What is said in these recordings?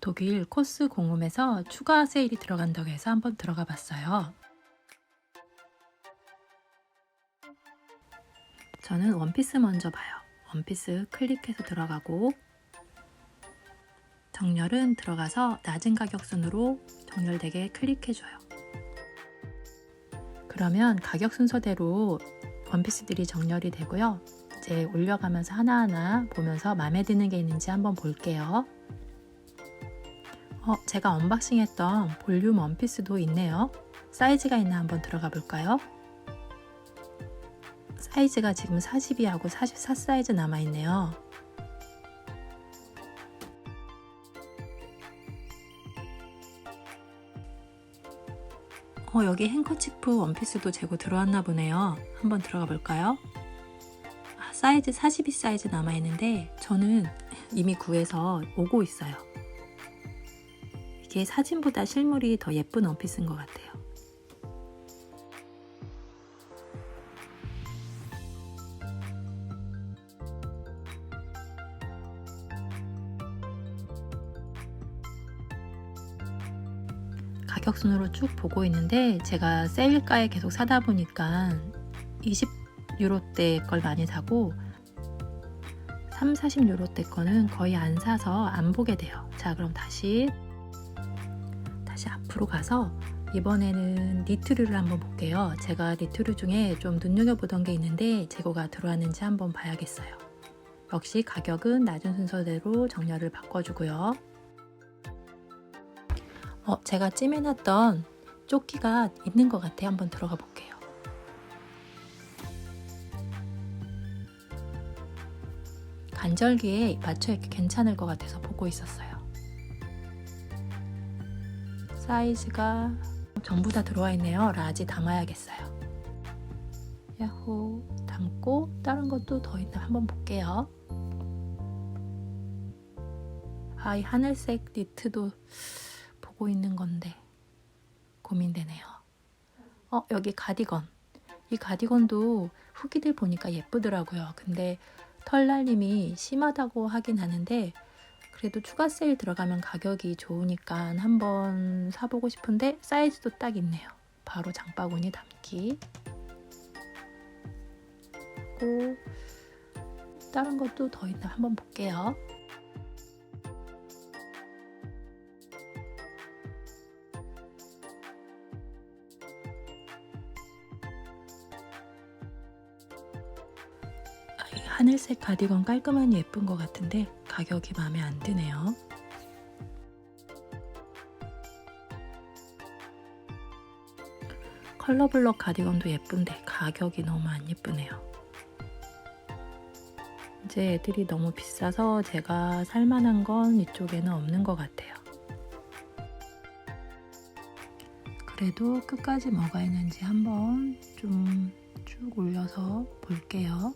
독일 코스 공홈에서 추가 세일이 들어간다고 해서 한번 들어가 봤어요. 저는 원피스 먼저 봐요. 원피스 클릭해서 들어가고 정렬은 들어가서 낮은 가격 순으로 정렬되게 클릭해줘요. 그러면 가격 순서대로 원피스들이 정렬이 되고요. 이제 올려가면서 하나하나 보면서 마음에 드는 게 있는지 한번 볼게요. 어, 제가 언박싱했던 볼륨 원피스도 있네요. 사이즈가 있나 한번 들어가 볼까요? 사이즈가 지금 42하고 44 사이즈 남아있네요. 어, 여기 행커치프 원피스도 재고 들어왔나 보네요. 한번 들어가 볼까요? 아, 사이즈 42 사이즈 남아있는데 저는 이미 구해서 오고 있어요. 이게 사진보다 실물이 더 예쁜 원피스인 것 같아요. 가격 순으로 쭉 보고 있는데 제가 세일가에 계속 사다 보니까 20유로대 걸 많이 사고 3, 40유로대 거는 거의 안 사서 안 보게 돼요. 자, 그럼 다시 앞으로 가서 이번에는 니트류를 한번 볼게요. 제가 니트류 중에 좀 눈여겨보던 게 있는데 재고가 들어왔는지 한번 봐야겠어요. 역시 가격은 낮은 순서대로 정렬을 바꿔주고요. 어, 제가 찜해놨던 조끼가 있는 것 같아요. 한번 들어가 볼게요. 간절기에 맞춰 입기 괜찮을 것 같아서 보고 있었어요. 사이즈가 전부 다 들어와 있네요. 라지 담아야겠어요. 야호 담고 다른 것도 더 있나 한번 볼게요. 아, 이 하늘색 니트도 보고 있는 건데 고민되네요. 어, 여기 가디건. 이 가디건도 후기들 보니까 예쁘더라고요. 근데 털날림이 심하다고 하긴 하는데 그래도 추가 세일 들어가면 가격이 좋으니까 한번 사보고 싶은데 사이즈도 딱 있네요. 바로 장바구니 담기. 그리고 다른 것도 더 있나 한번 볼게요. 아, 이 하늘색 가디건 깔끔하니 예쁜 것 같은데 가격이 마음에 안 드네요. 컬러블럭 가디건도 예쁜데 가격이 너무 안 예쁘네요. 이제 애들이 너무 비싸서 제가 살만한 건 이쪽에는 없는 것 같아요. 그래도 끝까지 뭐가 있는지 한번 좀 쭉 올려서 볼게요.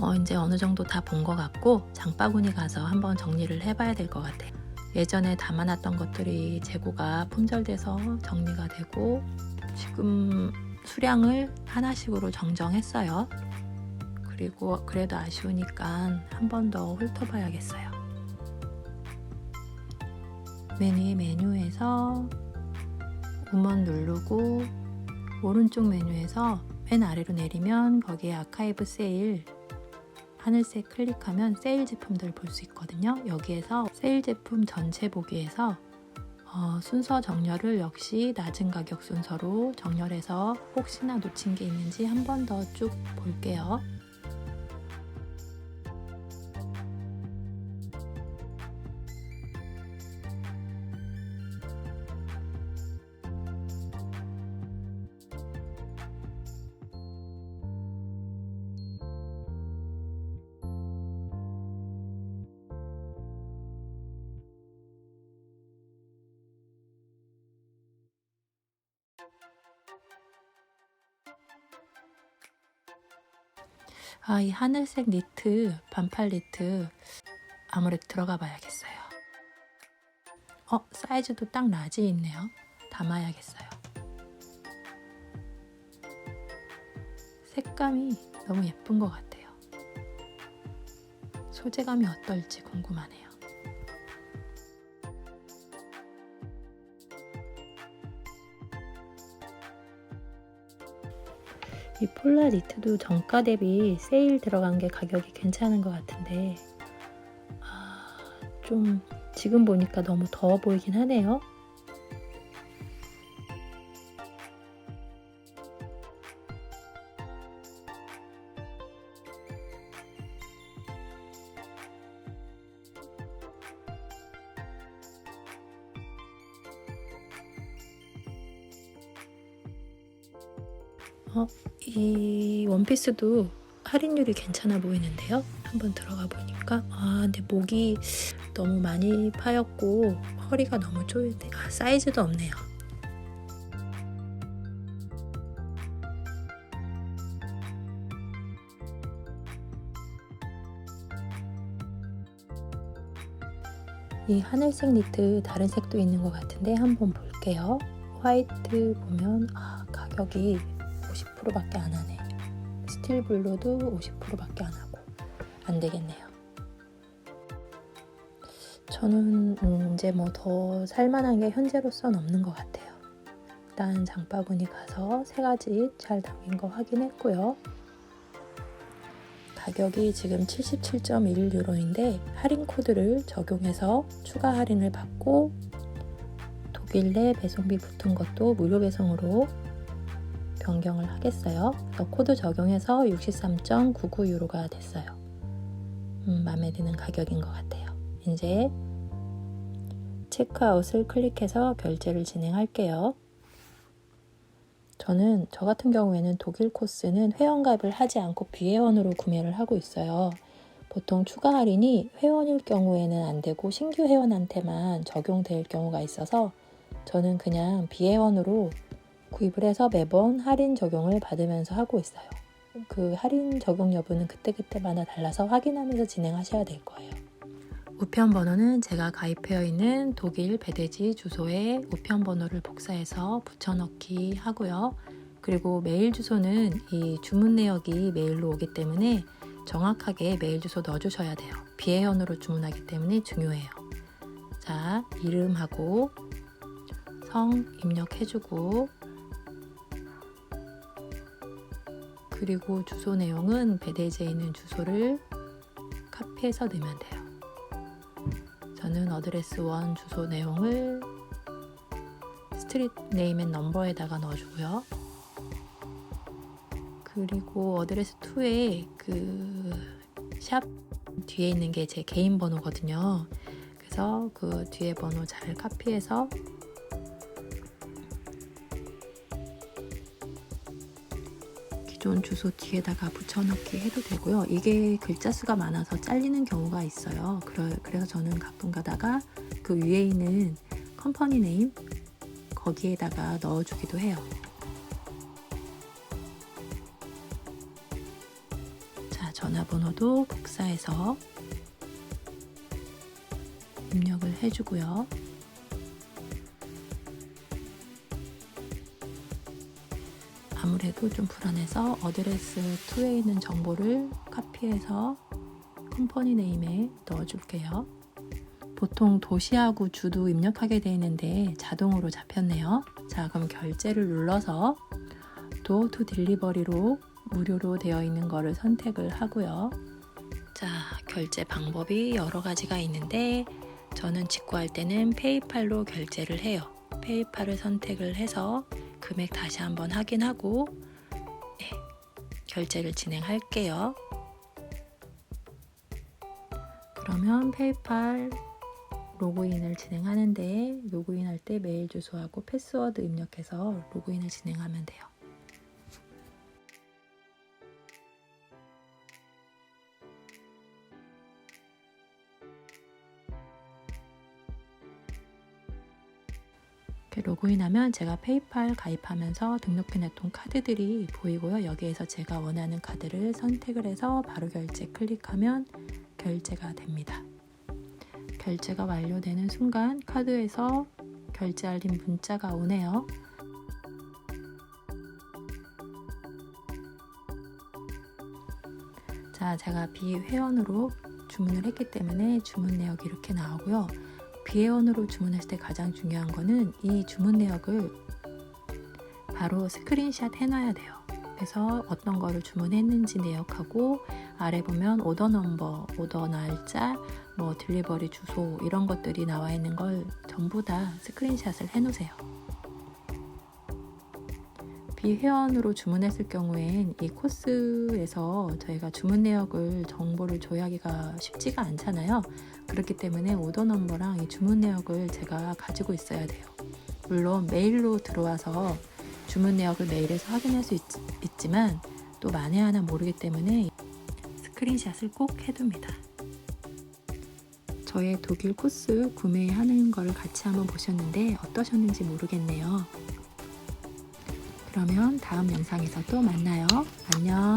어, 이제 어느 정도 다 본 것 같고 장바구니 가서 한번 정리를 해봐야 될 것 같아요. 예전에 담아놨던 것들이 재고가 품절돼서 정리가 되고 지금 수량을 하나씩으로 정정했어요. 그리고 그래도 아쉬우니까 한 번 더 훑어봐야겠어요. 맨 위에 메뉴에서 우먼 누르고 오른쪽 메뉴에서 맨 아래로 내리면 거기에 아카이브 세일 하늘색 클릭하면 세일 제품들 볼 수 있거든요. 여기에서 세일 제품 전체 보기에서 어, 순서 정렬을 역시 낮은 가격 순서로 정렬해서 혹시나 놓친 게 있는지 한 번 더 쭉 볼게요. 아, 이 하늘색 니트, 반팔 니트 아무래도 들어가 봐야겠어요. 어, 사이즈도 딱 라지 있네요. 담아야겠어요. 색감이 너무 예쁜 것 같아요. 소재감이 어떨지 궁금하네요. 이 폴라 니트도 정가 대비 세일 들어간 게 가격이 괜찮은 것 같은데 아, 좀 지금 보니까 너무 더워 보이긴 하네요. 어, 이 원피스도 할인율이 괜찮아 보이는데요. 한번 들어가 보니까 아, 근데 목이 너무 많이 파였고 허리가 너무 쪼이네. 아, 사이즈도 없네요. 이 하늘색 니트 다른 색도 있는 것 같은데 한번 볼게요. 화이트 보면 아, 가격이 50%밖에 안 하네. 스틸 블루도 50%밖에 안 하고 안 되겠네요. 저는 음, 이제 뭐 더 살만한 게 현재로선 없는 것 같아요. 일단 장바구니 가서 세 가지 잘 담긴 거 확인했고요. 가격이 지금 77.1 유로인데 할인 코드를 적용해서 추가 할인을 받고 독일 내 배송비 붙은 것도 무료 배송으로 변경을 하겠어요. 그래서 코드 적용해서 63.99유로가 됐어요. 음, 마음에 드는 가격인 것 같아요. 이제 체크아웃을 클릭해서 결제를 진행할게요. 저는 저 같은 경우에는 독일 코스는 회원가입을 하지 않고 비회원으로 구매를 하고 있어요. 보통 추가 할인이 회원일 경우에는 안 되고 신규 회원한테만 적용될 경우가 있어서 저는 그냥 비회원으로 구입을 해서 매번 할인 적용을 받으면서 하고 있어요. 그 할인 적용 여부는 그때그때마다 달라서 확인하면서 진행하셔야 될 거예요. 우편 번호는 제가 가입하여 있는 독일 배대지 주소에 우편 번호를 복사해서 붙여넣기 하고요. 그리고 메일 주소는 이 주문 내역이 메일로 오기 때문에 정확하게 메일 주소 넣어주셔야 돼요. 비회원으로 주문하기 때문에 중요해요. 자, 이름하고 성 입력해주고 그리고 주소 내용은 배대지에 있는 주소를 카피해서 넣으면 돼요. 저는 어드레스 1 주소 내용을 스트릿 네임 앤 넘버에다가 넣어주고요. 그리고 어드레스 2에 그 샵 뒤에 있는 게 제 개인 번호거든요. 그래서 그 뒤에 번호 잘 카피해서 기존 주소 뒤에다가 붙여넣기 해도 되고요. 이게 글자 수가 많아서 잘리는 경우가 있어요. 그래서 저는 가끔 가다가 그 위에 있는 컴퍼니 네임 거기에다가 넣어주기도 해요. 자, 전화번호도 복사해서 입력을 해주고요. 아무래도 좀 불안해서 어드레스 2에 있는 정보를 카피해서 컴퍼니 네임에 넣어줄게요. 보통 도시하고 주도 입력하게 되어 있는데 자동으로 잡혔네요. 자, 그럼 결제를 눌러서 도어 투 딜리버리로 무료로 되어 있는 거를 선택을 하고요. 자, 결제 방법이 여러 가지가 있는데 저는 직구할 때는 페이팔로 결제를 해요. 페이팔을 선택을 해서 금액 다시 한번 확인하고 네, 결제를 진행할게요. 그러면 페이팔 로그인을 진행하는데 로그인할 때 메일 주소하고 패스워드 입력해서 로그인을 진행하면 돼요. 로그인하면 제가 페이팔 가입하면서 등록해놨던 카드들이 보이고요. 여기에서 제가 원하는 카드를 선택을 해서 바로 결제 클릭하면 결제가 됩니다. 결제가 완료되는 순간 카드에서 결제 알림 문자가 오네요. 자, 제가 비회원으로 주문을 했기 때문에 주문 내역이 이렇게 나오고요. 비회원으로 주문했을 때 가장 중요한 거는 이 주문 내역을 바로 스크린샷 해놔야 돼요. 그래서 어떤 거를 주문했는지 내역하고 아래 보면 오더 넘버, 오더 날짜, 뭐 딜리버리 주소 이런 것들이 나와 있는 걸 전부 다 스크린샷을 해놓으세요. 비회원으로 주문했을 경우엔 이 코스에서 저희가 주문 내역을 정보를 조회하기가 쉽지가 않잖아요. 그렇기 때문에 오더 넘버랑 이 주문 내역을 제가 가지고 있어야 돼요. 물론 메일로 들어와서 주문 내역을 메일에서 확인할 수 있, 지만 또 만에 하나 모르기 때문에 스크린샷을 꼭 해둡니다. 저의 독일 코스 구매하는 거를 같이 한번 보셨는데 어떠셨는지 모르겠네요. 그러면 다음 영상에서 또 만나요. 안녕.